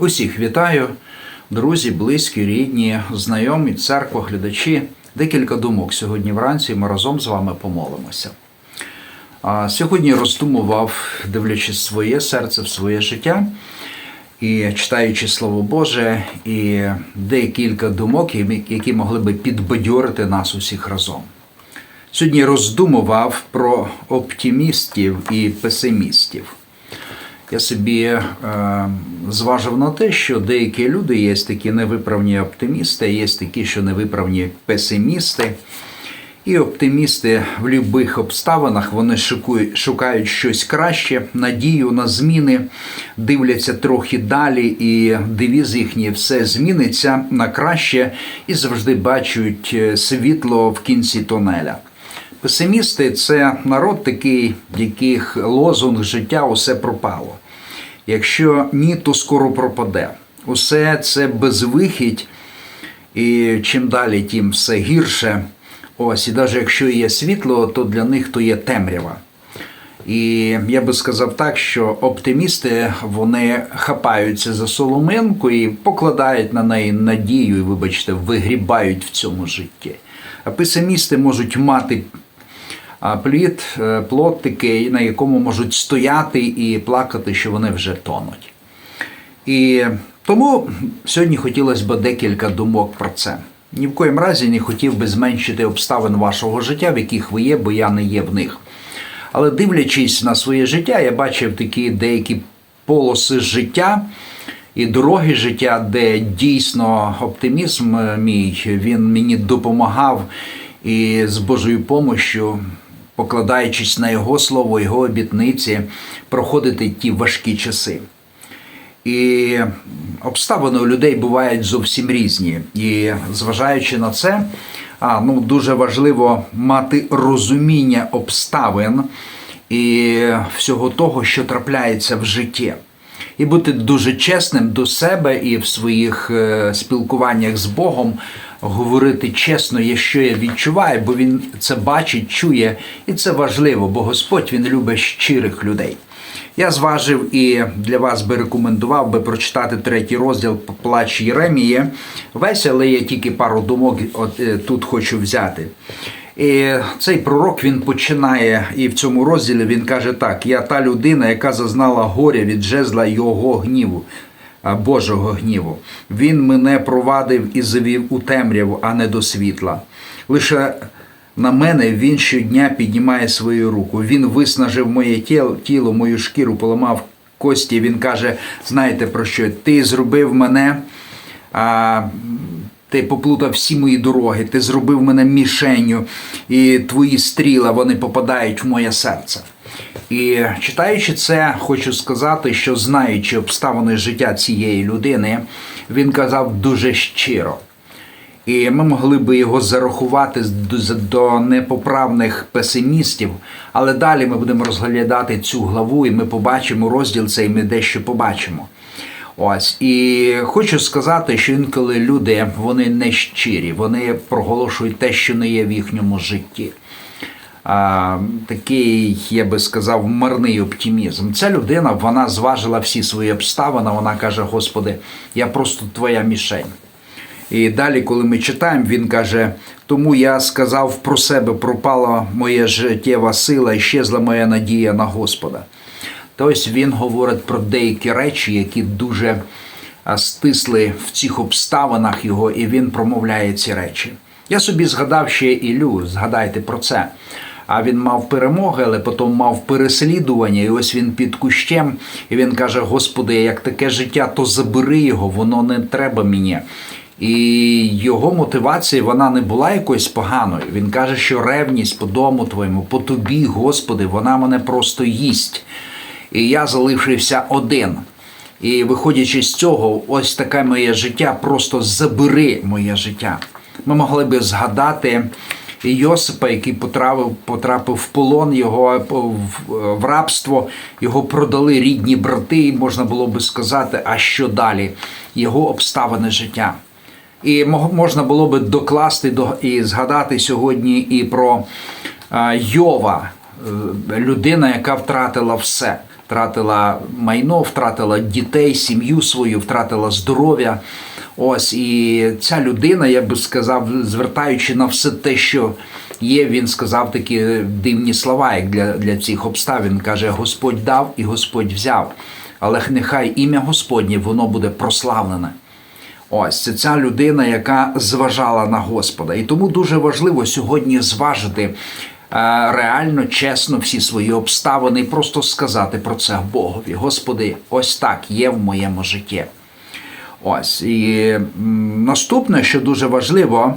Усіх вітаю, друзі, близькі, рідні, знайомі, церква, глядачі. Декілька думок сьогодні вранці. Ми разом з вами помолимося. А сьогодні роздумував, дивлячись своє серце, в своє життя і читаючи Слово Боже, і декілька думок, які могли би підбадьорити нас усіх разом. Сьогодні роздумував про оптимістів і песимістів. Я собі е, зважив на те, що деякі люди є такі невиправні оптимісти, є такі, що невиправні песимісти. І оптимісти в будь-яких обставинах вони шукають, щось краще, надію на зміни, дивляться трохи далі, і девіз їхній все зміниться на краще і завжди бачать світло в кінці тунеля. Песимісти це народ такий, в яких лозунг життя усе пропало. Якщо ні, то скоро пропаде. Усе це безвихідь, і чим далі, тим все гірше. Ось, і навіть якщо є світло, то для них то є темрява. І я би сказав так, що оптимісти вони хапаються за соломинку і покладають на неї надію, і, вибачте, вигрібають в цьому житті. А песимісти можуть мати плід, е, плод такий, на якому можуть стояти і плакати, що вони вже тонуть. І тому сьогодні хотілося б декілька думок про це. Ні в коїм разі не хотів би зменшити обставин вашого життя, в яких ви є, бо я не є в них. Але дивлячись на своє життя, я бачив такі деякі полоси життя і дороги життя, де дійсно оптимізм мій він мені допомагав і з Божою помощю, покладаючись на Його слово, Його обітниці, проходити ті важкі часи. І обставини у людей бувають зовсім різні. І зважаючи на це, а, ну, дуже важливо мати розуміння обставин і всього того, що трапляється в житті. І бути дуже чесним до себе і в своїх е, спілкуваннях з Богом говорити чесно, є що я відчуваю, бо він це бачить, чує, і це важливо, бо Господь він любить щирих людей. Я зважив і для вас би рекомендував би прочитати третій розділ Плач Єремії. Весь, але я тільки пару думок от, е, тут хочу взяти. І цей пророк він починає, і в цьому розділі він каже так: я та людина, яка зазнала горя від жезла його гніву, Божого гніву. Він мене провадив і завів у темряву, а не до світла. Лише на мене він щодня піднімає свою руку. Він виснажив моє тіло, мою шкіру, поламав кості. Він каже: знаєте про що? Ти зробив мене. Ти поплутав всі мої дороги, ти зробив мене мішенню, і твої стріла вони попадають в моє серце. І читаючи це, хочу сказати, що знаючи обставини життя цієї людини, він казав дуже щиро. І ми могли би його зарахувати до непоправних песимістів, але далі ми будемо розглядати цю главу, і ми побачимо розділ цей, ми дещо побачимо. Ось і хочу сказати, що інколи люди вони не щирі, вони проголошують те, що не є в їхньому житті. А, Такий, я би сказав, марний оптимізм. Ця людина вона зважила всі свої обставини. Вона каже: Господи, я просто твоя мішень. І далі, коли ми читаємо, він каже: тому я сказав про себе, пропала моя життєва сила і щезла моя надія на Господа. Тобто він говорить про деякі речі, які дуже стисли в цих обставинах його, і він промовляє ці речі. Я собі згадав ще Ілю, згадайте про це. А він мав перемоги, але потім мав переслідування. І ось він під кущем, і він каже: Господи, як таке життя, то забери його, воно не треба мені. І його мотивація вона не була якоюсь поганою. Він каже, що ревність по дому твоєму, по тобі, Господи, вона мене просто їсть. І я залишився один. І виходячи з цього, ось таке моє життя, просто забери моє життя. Ми могли би згадати Йосипа, який потрапив потрапив в полон, його в рабство, його продали рідні брати, можна було би сказати, а що далі? Його обставини життя. І можна було би докласти і згадати сьогодні і про Йова, е, людина, яка втратила все. Втратила майно, втратила дітей, сім'ю свою, втратила здоров'я. Ось і ця людина, я би сказав, звертаючи на все те, що є, він сказав такі дивні слова, як для, для цих обставин. Каже: Господь дав і Господь взяв. Але нехай ім'я Господнє воно буде прославлене. Ось це ця людина, яка зважала на Господа. І тому дуже важливо сьогодні зважити реально, чесно всі свої обставини і просто сказати про це Богові. Господи, ось так є в моєму житті. Ось і наступне, що дуже важливо,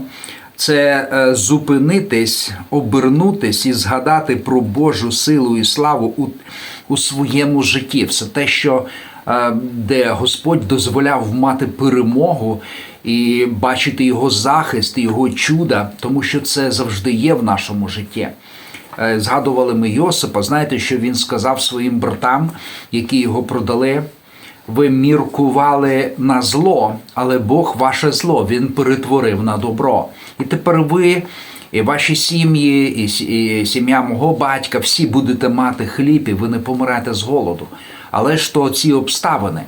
це е, зупинитись, обернутись і згадати про Божу силу і славу у, у своєму житті. Все те, що е, де Господь дозволяв мати перемогу і бачити його захист, його чуда, тому що це завжди є в нашому житті. Е, Згадували ми Йосипа. Знаєте, що він сказав своїм братам, які його продали. Ви міркували на зло, але Бог ваше зло він перетворив на добро. І тепер ви, і ваші сім'ї, і сім'я мого батька, всі будете мати хліб, і ви не помрете з голоду. Але ж то ці обставини.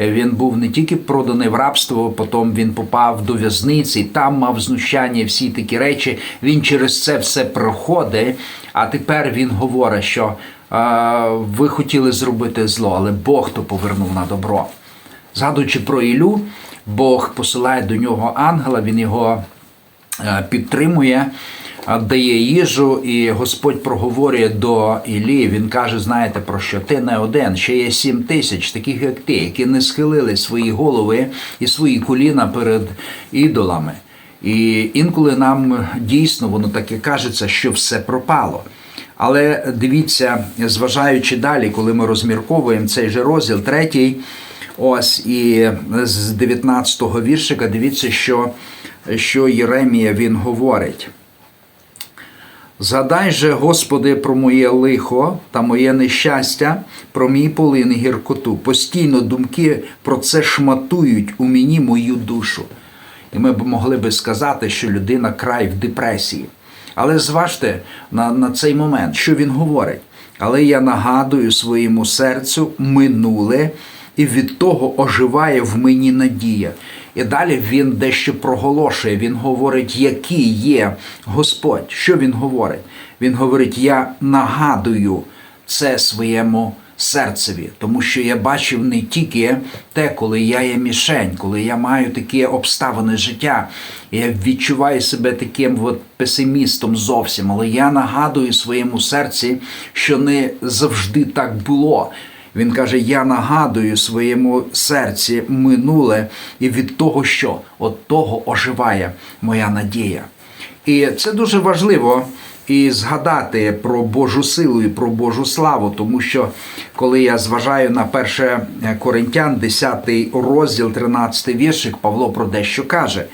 Е, Він був не тільки проданий в рабство, потім він попав до в'язниці, там мав знущання, всі такі речі. Він через це все проходить. А тепер він говорить, що е, ви хотіли зробити зло, але Бог то повернув на добро. Згадуючи про Ілю, Бог посилає до нього ангела, він його е, підтримує, дає їжу, і Господь проговорює до Іллі. Він каже: знаєте про що? Ти не один, ще є сім тисяч, таких як ти, які не схилили свої голови і свої коліна перед ідолами. І інколи нам дійсно воно так і кажеться, що все пропало. Але дивіться, зважаючи далі, коли ми розмірковуємо цей же розділ, третій, ось і з 19-го віршика, дивіться, що, що Єремія він говорить. Згадай же, Господи, про моє лихо та моє нещастя, про мій полин і гіркоту. Постійно думки про це шматують у мені мою душу. І ми б могли би сказати, що людина край в депресії. Але зважте на, на цей момент, що він говорить. Але я нагадую своєму серцю минуле, і від того оживає в мені надія. І далі він дещо проголошує. Він говорить, який є Господь. Що він говорить? Він говорить: Я нагадую це своєму серцеві, тому що я бачив не тільки те, коли я є мішень, коли я маю такі обставини життя, я відчуваю себе таким от песимістом зовсім, але я нагадую своєму серці, що не завжди так було. Він каже: Я нагадую своєму серці минуле, і від того, що от того оживає моя надія. І це дуже важливо і згадати про Божу силу і про Божу славу, тому що коли я зважаю на 1 Коринтян, 10 розділ, 13 віршик, Павло про дещо каже.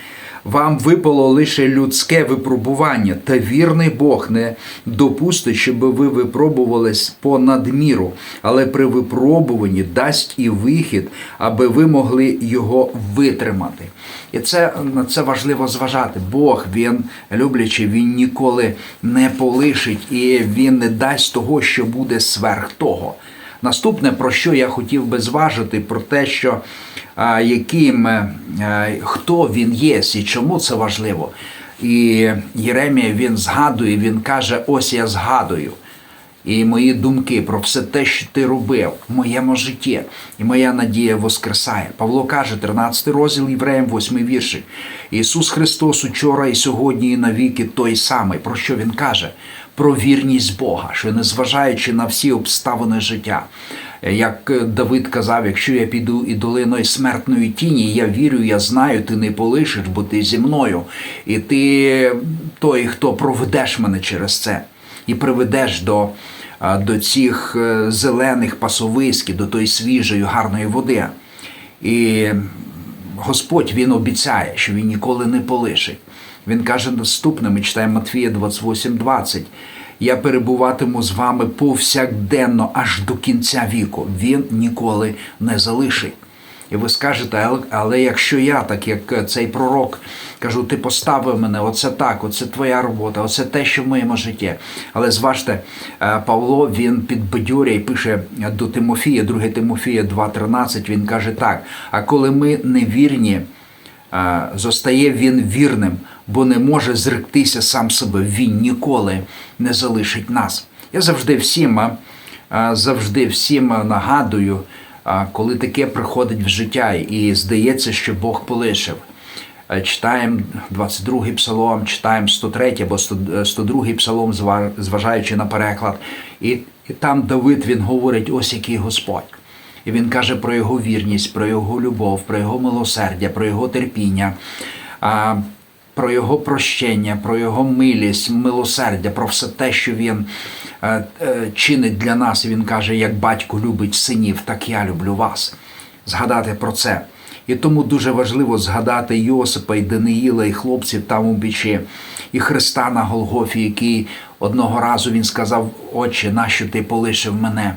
Вам випало лише людське випробування, та вірний Бог не допустить, щоб ви випробувались понад міру, але при випробуванні дасть і вихід, аби ви могли його витримати. І це на це важливо зважати. Бог, він люблячий, він ніколи не полишить і він не дасть того, що буде сверх того. Наступне, про що я хотів би зважити, про те, що яким хто він є і чому це важливо. І Єремія він згадує, він каже: ось я згадую. І мої думки про все те, що ти робив в моєму житті, і моя надія воскресає. Павло каже, 13 розділ Євреям, 8 вірші. Ісус Христос учора і сьогодні, і навіки той самий. Про що Він каже? Про вірність Бога, що незважаючи на всі обставини життя. Як Давид казав, якщо я піду і долиною смертної тіні, я вірю, я знаю, ти не полишиш, бо ти зі мною. І ти той, хто проведеш мене через це і приведеш до, до цих е, зелених пасовиськів, до тої свіжої, гарної води. І Господь Він обіцяє, що Він ніколи не полишить. Він каже наступне, ми читаємо Матвія 28:20. Я перебуватиму з вами повсякденно аж до кінця віку. Він ніколи не залишить. І ви скажете, «Але- якщо я, так як цей пророк, кажу, ти поставив мене, оце так, оце твоя робота, оце те, що в моєму житті. Але зважте, е, Павло він підбадьорює і пише до Тимофія, 2 Тимофія 2,13, він каже так: а коли ми невірні, е, зостає він вірним, бо не може зректися сам себе. Він ніколи не залишить нас. Я завжди всім, е, завжди всім нагадую, е, коли таке приходить в життя, і здається, що Бог полишив. Е, Читаємо 22-й псалом, читаємо 103 або 100 102-й псалом, зважаючи на переклад. І, і там Давид він говорить: ось який Господь. І він каже про його вірність, про його любов, про його милосердя, про його терпіння, про його прощення, про його милість, милосердя, про все те, що він е, е, чинить для нас. Він каже: як батько любить синів, так я люблю вас. Згадати про це. І тому дуже важливо згадати Йосипа і Даниїла, і хлопців там у бічі, і Христа на Голгофі, який одного разу він сказав: Отче, нащо ти полишив мене?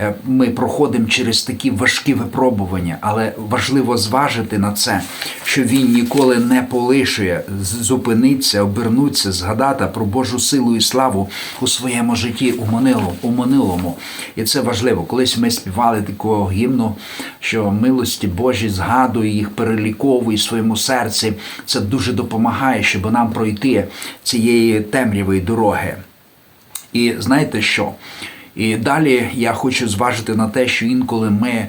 Е, Ми проходимо через такі важкі випробування, але важливо зважити на це, що він ніколи не полишує, зупиниться, обернуться, згадати про Божу силу і славу у своєму житті у минулому. У минулому. І це важливо. Колись ми співали такого гімну, що милості Божі згадує їх, переліковує в своєму серці. Це дуже допомагає, щоб нам пройти цієї темрявої дороги. І знаєте що? І далі я хочу зважити на те, що інколи ми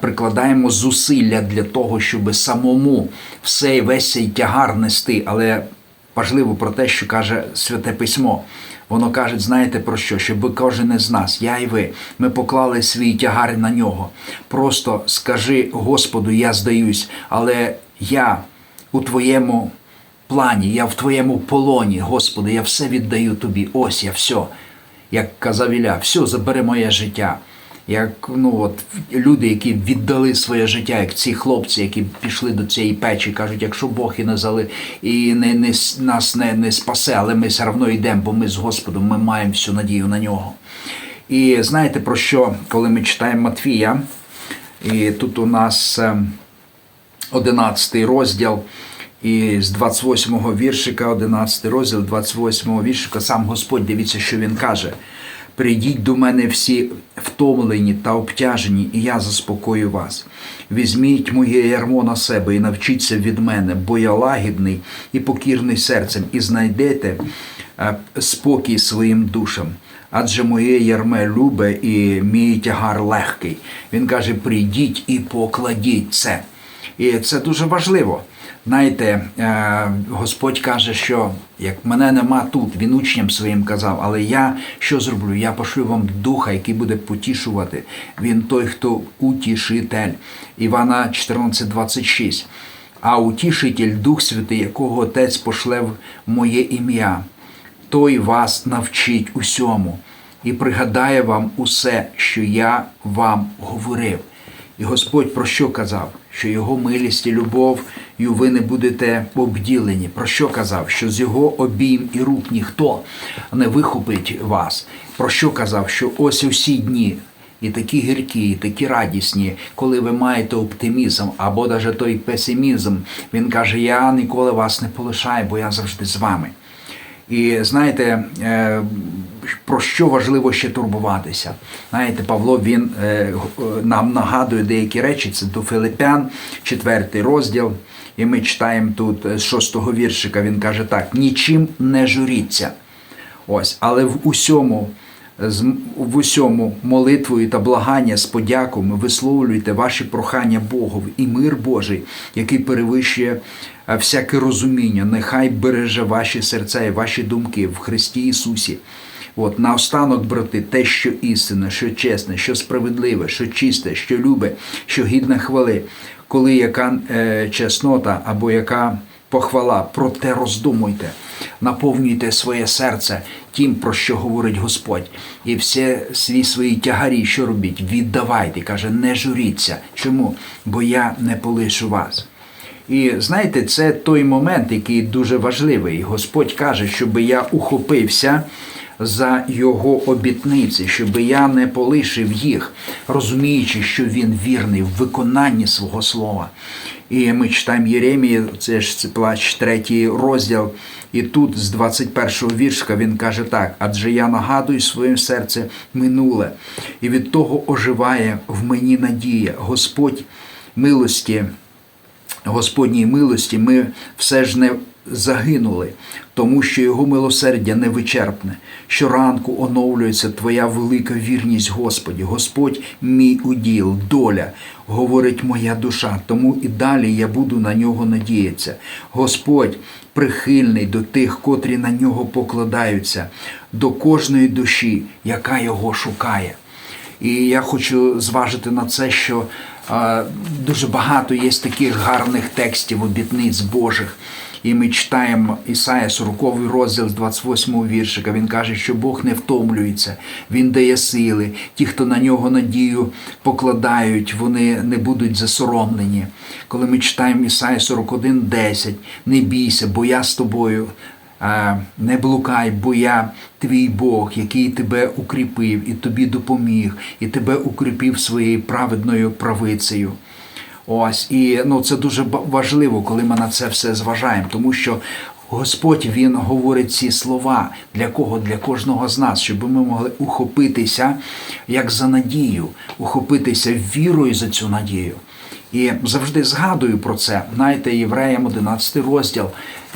прикладаємо зусилля для того, щоб самому все весь цей тягар нести, але важливо про те, що каже Святе Письмо. Воно каже, знаєте про що? Щоб кожен із нас, я і ви, ми поклали свій тягар на нього. Просто скажи Господу, я здаюсь, але я у твоєму плані, я в твоєму полоні, Господи, я все віддаю тобі. Ось я все. Як казав Ілля, все, забери моє життя. Як ну от люди, які віддали своє життя, як ці хлопці, які пішли до цієї печі, кажуть, якщо Бог і не зали і не, не нас не, не спасе, але ми все одно йдемо, бо ми з Господом, ми маємо всю надію на нього. І знаєте про що, коли ми читаємо Матвія, і тут у нас. ем, 11 розділ і з 28 віршика, 11 розділ, 28 віршика, сам Господь, дивіться, що він каже. Прийдіть до мене всі втомлені та обтяжені, і я заспокою вас. Візьміть моє ярмо на себе і навчіться від мене, бо я лагідний і покірний серцем, і знайдете е, спокій своїм душам. Адже моє ярме любе і мій тягар легкий. Він каже: прийдіть і покладіть це. І це дуже важливо. Знаєте, е, Господь каже, що як мене нема тут, він учням своїм казав, але я що зроблю? Я пошлю вам духа, який буде потішувати. Він той, хто утішитель. Івана 14,26. А утішитель, Дух Святий, якого Отець пошле в моє ім'я, той вас навчить усьому і пригадає вам усе, що я вам говорив. І Господь про що казав? Що його милість і любов, і ви не будете обділені. Про що казав? Що з його обійм і рук ніхто не вихопить вас. Про що казав? Що ось усі дні, і такі гіркі, і такі радісні, коли ви маєте оптимізм або навіть той песимізм, він каже: Я ніколи вас не полишаю, бо я завжди з вами. І знаєте, е, про що важливо ще турбуватися? Знаєте, Павло він е, е, нам нагадує деякі речі. Це до Филипян, четвертий розділ. І ми читаємо тут е, з шостого віршика. Він каже так: нічим не журіться. Ось, але в усьому, в усьому молитвою та благання з подяками висловлюйте ваші прохання Богу і мир Божий, який перевищує всяке розуміння, нехай береже ваші серця і ваші думки в Христі Ісусі. От наостанок, брати, те, що істинне, що чесне, що справедливе, що чисте, що любе, що гідне хвали, коли яка е, чеснота або яка похвала, про те роздумуйте, наповнюйте своє серце тим, про що говорить Господь, і все свій свої тягарі, що робіть, віддавайте. каже, не журіться. Чому? Бо я не полишу вас. І знаєте, це той момент, який дуже важливий. Господь каже, щоб я ухопився за його обітниці, щоб я не полишив їх, розуміючи, що він вірний в виконанні свого слова. І ми читаємо Єремії, це ж це плач, третій розділ. І тут з 21-го віршка він каже так: адже я нагадую своїм серце минуле, і від того оживає в мені надія. Господь милості. Господній милості ми все ж не загинули, тому що його милосердя невичерпне. Щоранку оновлюється Твоя велика вірність, Господі. Господь мій уділ, доля, говорить моя душа, тому і далі я буду на нього надіятися. Господь прихильний до тих, котрі на нього покладаються, до кожної душі, яка його шукає. І я хочу зважити на це, що е, дуже багато є таких гарних текстів, обітниць Божих. І ми читаємо Ісая 40 розділ з 28 віршика. Він каже, що Бог не втомлюється, Він дає сили. Ті, хто на нього надію покладають, вони не будуть засоромлені. Коли ми читаємо Ісая 41, 10, не бійся, бо я з тобою. Не блукай, бо я твій Бог, який тебе укріпив і тобі допоміг, і тебе укріпив своєю праведною правицею. Ось і ну це дуже важливо, коли ми на це все зважаємо, тому що Господь Він говорить ці слова для кого? Для кожного з нас, щоб ми могли ухопитися як за надію, ухопитися вірою за цю надію. І завжди згадую про це. Знаєте, євреям 11 розділ,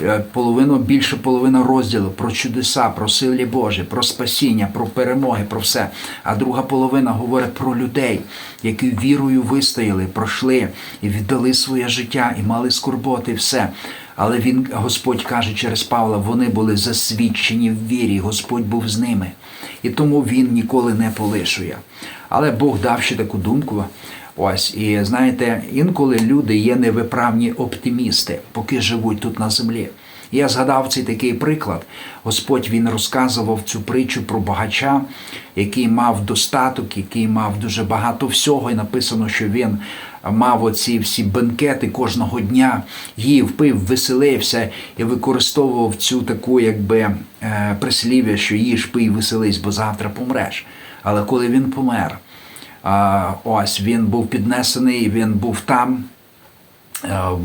е, половину, більше половина розділу про чудеса, про силі Божі, про спасіння, про перемоги, про все. А друга половина говорить про людей, які вірою вистояли, пройшли і віддали своє життя, і мали скорботи, і все. Але він, Господь каже через Павла, вони були засвідчені в вірі, Господь був з ними. І тому він ніколи не полишує. Але Бог дав ще таку думку. Ось, і знаєте, інколи люди є невиправні оптимісти, поки живуть тут на землі. Я згадав цей такий приклад. Господь він розказував цю притчу про багача, який мав достаток, який мав дуже багато всього, і написано, що він мав оці всі бенкети кожного дня, їв, пив, веселився і використовував цю таку, якби е, прислів'я, що їж, пий, веселись, бо завтра помреш. Але коли він помер, ось він був піднесений, він був там,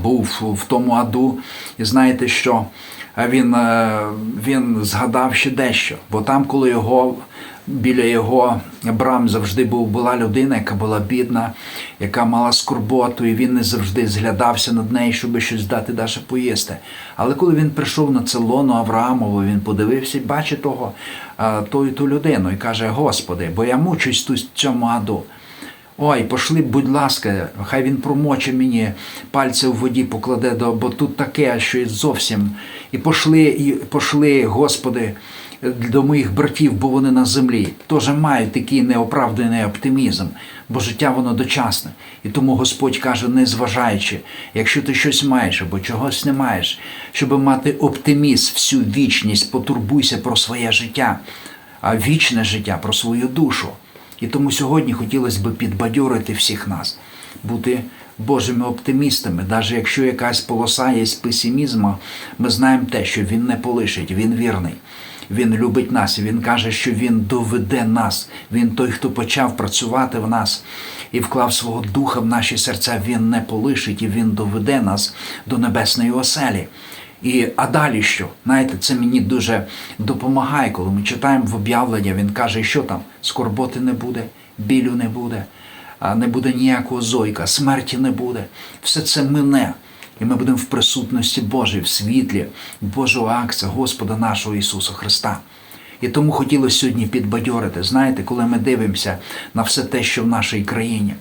був в тому аду, і знаєте що? Він, е, він згадав ще дещо, бо там, коли його біля його брам завжди був, була людина, яка була бідна, яка мала скорботу, і він не завжди зглядався над нею, щоб щось дати Даша поїсти. Але коли він прийшов на це лоно Авраамову, він подивився і бачить того, е, ту ту людину і каже: Господи, бо я мучусь тут цьому аду. Ой, пошли, будь ласка, хай він промоче мені пальці в воді покладе, бо тут таке, що зовсім. І пошли, і пошли, Господи, до моїх братів, бо вони на землі. Теж мають такий неоправданий оптимізм, бо життя воно дочасне. І тому Господь каже, не зважаючи, якщо ти щось маєш або чогось не маєш, щоб мати оптимізм, всю вічність, потурбуйся про своє життя, а вічне життя, про свою душу. І тому сьогодні хотілося б підбадьорити всіх нас, бути Божими оптимістами, навіть якщо якась полоса є песимізму, ми знаємо те, що Він не полишить, Він вірний. Він любить нас, Він каже, що Він доведе нас. Він той, хто почав працювати в нас і вклав свого духа в наші серця, Він не полишить і Він доведе нас до небесної оселі. І а далі що? Знаєте, це мені дуже допомагає, коли ми читаємо в об'явлення. Він каже, що там скорботи не буде, білю не буде, не буде ніякого зойка, смерті не буде. Все це мине. І ми будемо в присутності Божій, в світлі Божого акція Господа нашого Ісуса Христа. І тому хотілося сьогодні підбадьорити. Знаєте, коли ми дивимося на все те, що в нашій країні.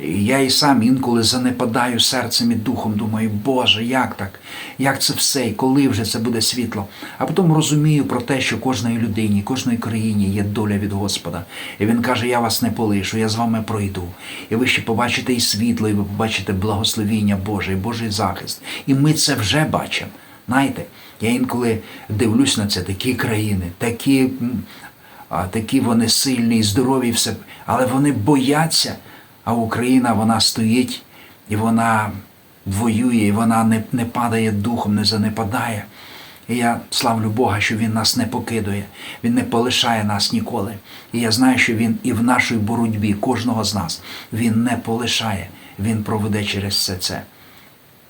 Я і сам інколи занепадаю серцем і духом, думаю, Боже, як так? Як це все? І коли вже це буде світло? А потім розумію про те, що кожної людині, кожної країні є доля від Господа. І він каже: Я вас не полишу, я з вами пройду. І ви ще побачите і світло, і ви побачите благословіння Боже, і Божий захист. І ми це вже бачимо. Знаєте, я інколи дивлюсь на це, такі країни, такі, такі вони сильні і здорові, все, але вони бояться. А Україна вона стоїть і вона воює, і вона не, не падає духом, не занепадає. І я славлю Бога, що Він нас не покидує, Він не полишає нас ніколи. І я знаю, що Він і в нашій боротьбі, кожного з нас, Він не полишає, Він проведе через все це.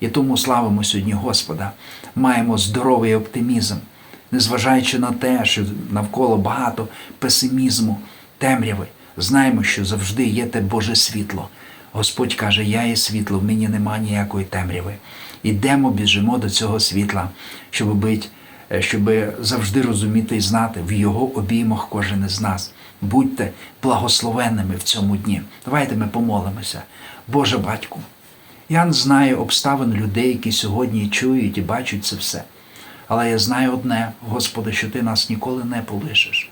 І тому славимо сьогодні Господа, маємо здоровий оптимізм, незважаючи на те, що навколо багато песимізму, темряви, знаємо, що завжди є те Боже світло. Господь каже, я є світло, в мені нема ніякої темряви. Ідемо, біжимо до цього світла, щоб бить, щоб завжди розуміти і знати в його обіймах кожен із нас. Будьте благословенними в цьому дні. Давайте ми помолимося. Боже батьку, я не знаю обставин людей, які сьогодні чують і бачать це все. Але я знаю одне, Господи, що Ти нас ніколи не полишиш.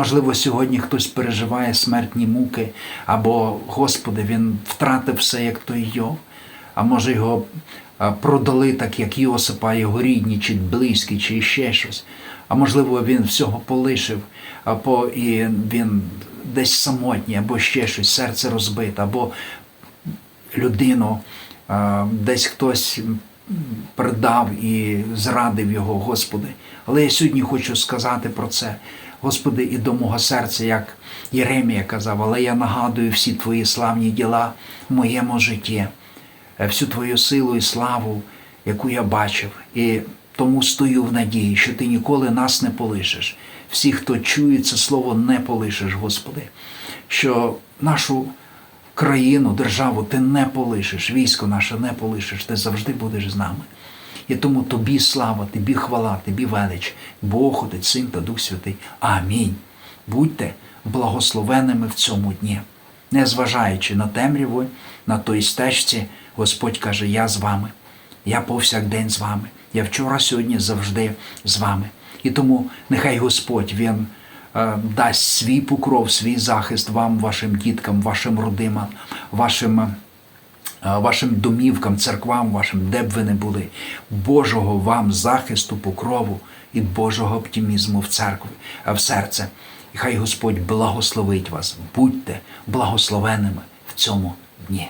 Можливо, сьогодні хтось переживає смертні муки, або, Господи, він втратив все, як той Йов, а може його продали так, як Йосипа, його рідні, чи близькі, чи ще щось. А можливо, він всього полишив, або і він десь самотній, або ще щось, серце розбите, або людину десь хтось предав і зрадив його, Господи. Але я сьогодні хочу сказати про це. Господи, і до мого серця, як Єремія казав, але я нагадую всі Твої славні діла в моєму житті, е, всю Твою силу і славу, яку я бачив. І тому стою в надії, що Ти ніколи нас не полишиш. Всі, хто чує це слово, не полишиш, Господи, що нашу країну, державу ти не полишиш, військо наше не полишиш, ти завжди будеш з нами. І тому тобі слава, тобі хвала, тобі велич, Бог, Отець, Син та Дух Святий. Амінь. Будьте благословеними в цьому дні. Незважаючи на темряву, на той стежці, Господь каже, я з вами, я повсякдень з вами. Я вчора, сьогодні завжди з вами. І тому нехай Господь Він дасть свій покров, свій захист вам, вашим діткам, вашим родинам, вашим. е, Вашим домівкам, церквам, вашим, де б ви не були, Божого вам захисту, покрову і Божого оптимізму в церкві, в серце. І хай Господь благословить вас. Будьте благословенними в цьому дні.